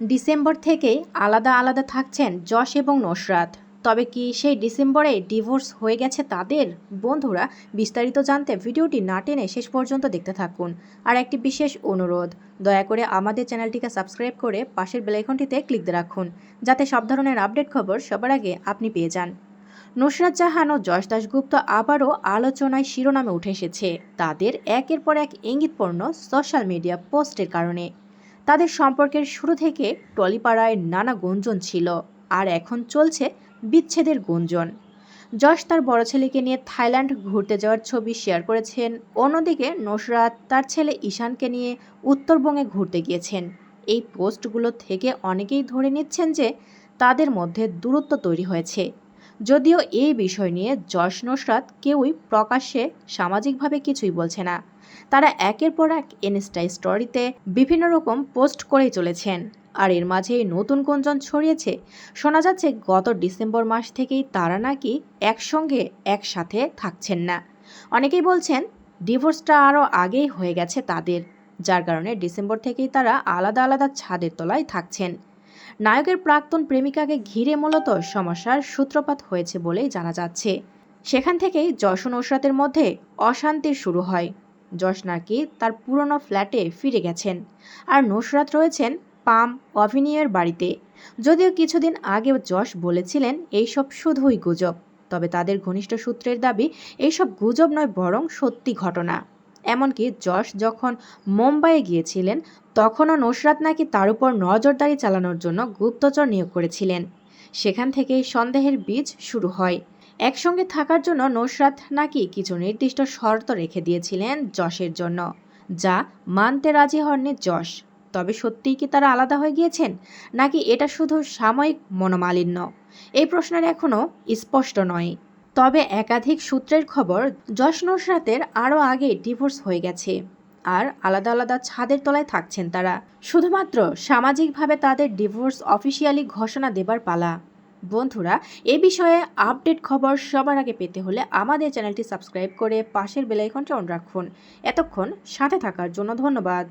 December থেকেই আলাদা আলাদা থাকছেন যশ এবং নসরাত। তবে কি সেই ডিসেম্বরে ডিভোর্স হয়ে গেছে তাদের? বন্ধুরা, বিস্তারিত জানতে ভিডিওটি না টেনে শেষ পর্যন্ত দেখতে থাকুন। আর একটি বিশেষ অনুরোধ, দয়া করে আমাদের চ্যানেলটিকে সাবস্ক্রাইব করে পাশের বেলাইকনটিতে ক্লিক রাখুন, যাতে সব ধরনের আপডেট খবর সবার আগে আপনি পেয়ে যান। নুসরাত জাহান ও যশ দাশগুপ্ত আবারও আলোচনায় শিরোনামে উঠে এসেছে। তাদের একের পর এক ইঙ্গিতপূর্ণ সোশ্যাল মিডিয়া পোস্টের কারণে। তাদের সম্পর্কের শুরু থেকে টলিপাড়ায় নানা গুঞ্জন ছিল, আর এখন চলছে বিচ্ছেদের গুঞ্জন। যশ তার বড় ছেলেকে নিয়ে থাইল্যান্ড ঘুরতে যাওয়ার ছবি শেয়ার করেছেন, অন্যদিকে নসরাত তার ছেলে ঈশানকে নিয়ে উত্তরবঙ্গে ঘুরতে গিয়েছেন। এই পোস্টগুলো থেকে অনেকেই ধরে নিচ্ছেন যে তাদের মধ্যে দূরত্ব তৈরি হয়েছে। যদিও এই বিষয় নিয়ে যশ নসরাত কেউই প্রকাশ্যে সামাজিকভাবে কিছুই বলছে না। তারা একের পর এক ইনস্টা স্টোরিতে বিভিন্ন রকম পোস্ট করেই চলেছেন। আর এর মাঝেই নতুন গুঞ্জন ছড়িয়েছে। শোনা যাচ্ছে গত ডিসেম্বর মাস থেকেই তারা নাকি একসঙ্গে একসাথে থাকছেন না। অনেকেই বলছেন, ডিভোর্সটা আরও আগেই হয়ে গেছে তাদের। যার কারণে ডিসেম্বর থেকেই তারা আলাদা আলাদা ছাদের তলায় থাকছেন। নায়কের প্রাক্তন প্রেমিকাকে ঘিরে মূলত সমস্যার সূত্রপাত হয়েছে বলেই জানা যাচ্ছে। সেখান থেকেই যশ নসরাতের মধ্যে অশান্তির শুরু হয়। যশ নাকি তার পুরনো ফ্ল্যাটে ফিরে গেছেন আর নসরাত রয়েছেন পাম অভিনিয়ের বাড়িতে। যদিও কিছুদিন আগে যশ বলেছিলেন এইসব শুধুই গুজব, তবে তাদের ঘনিষ্ঠ সূত্রের দাবি, এইসব গুজব নয় বরং সত্যি ঘটনা। এমনকি যশ যখন মুম্বাইয়ে গিয়েছিলেন, তখনও নসরাত নাকি তার উপর নজরদারি চালানোর জন্য গুপ্তচর নিয়োগ করেছিলেন। সেখান থেকেই সন্দেহের বীজ শুরু হয়। একসঙ্গে থাকার জন্য নসরাত নাকি কিছু নির্দিষ্ট শর্ত রেখে দিয়েছিলেন যশের জন্য, যা মানতে রাজি হননি যশ। তবে সত্যিই কি তারা আলাদা হয়ে গিয়েছেন, নাকি এটা শুধু সাময়িক মনোমালিন্য? এই প্রশ্নের এখনও স্পষ্ট নয়। তবে একাধিক সূত্রের খবর, যশ নসরাতের আরও আগে ডিভোর্স হয়ে গেছে আর আলাদা আলাদা ছাদের তলায় থাকছেন তারা। শুধুমাত্র সামাজিকভাবে তাদের ডিভোর্স অফিসিয়ালি ঘোষণা দেবার পালা। বন্ধুরা, এ বিষয়ে আপডেট খবর সবার আগে পেতে হলে আমাদের চ্যানেলটি সাবস্ক্রাইব করে পাশের বেলাইকনটা অন রাখুন। এতক্ষণ সাথে থাকার জন্য ধন্যবাদ।